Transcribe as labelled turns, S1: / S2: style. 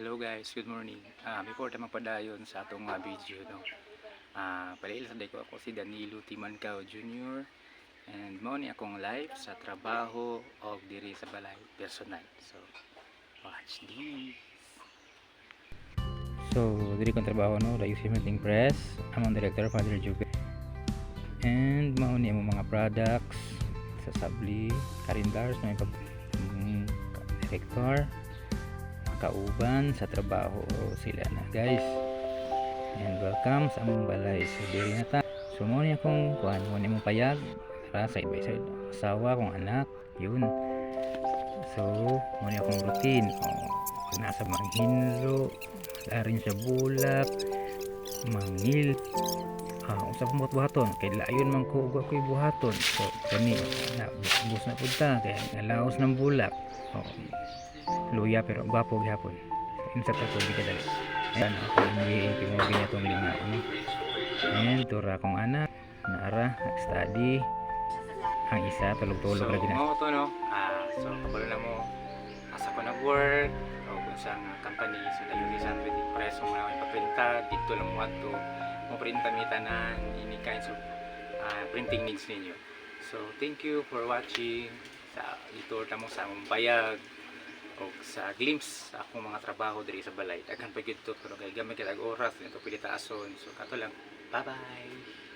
S1: Hello guys, good morning. Ah, before tayo magpadayon sa atong mga video no. Ah, palail sa ko ako si Danilo Timancao Jr. And mao ni akong live sa trabaho og diri sa balay personal. So, watch this. So, diri kong trabaho no, Layo Cementing Press. Among director Father Juve. And mao ni among mga products sa Sabli, Carindars, may pag mm, director kauban sa trabaho sila na guys. And welcome sa among balay so diri na ta so mo ni akong kuan mo ni mong payag para side by side asawa kong anak yun. So mo ni akong routine. O nasa manghinlo darin sa bulak mangil. Ah usa kong buhat-buhaton kay layon man ko ug ako'y buhaton. So kani na bus na punta kay nalaos ng bulak. Oh, luya pero gwapo gyapon insa ta tubig ka dali ayan ako yung pinagi niya itong linga no? ayan tura akong anak naara nag-study ang isa tulog-tulog lagi na so, to no? Ah, so kabalo na mo. Asa ko nag-work o kung sa nga company so na yung isang pwede press mo na ipaprinta dito lang mo ato. Mo printa mi tanan ini kinds of ah, printing needs ninyo. So thank you for watching. Sa dito ta mo sa among bayag o sa glimpse akong mga trabaho diri sa balay. Daghan pa gyud to pero kay gamay kay oras nito pili taason so kato lang. Bye bye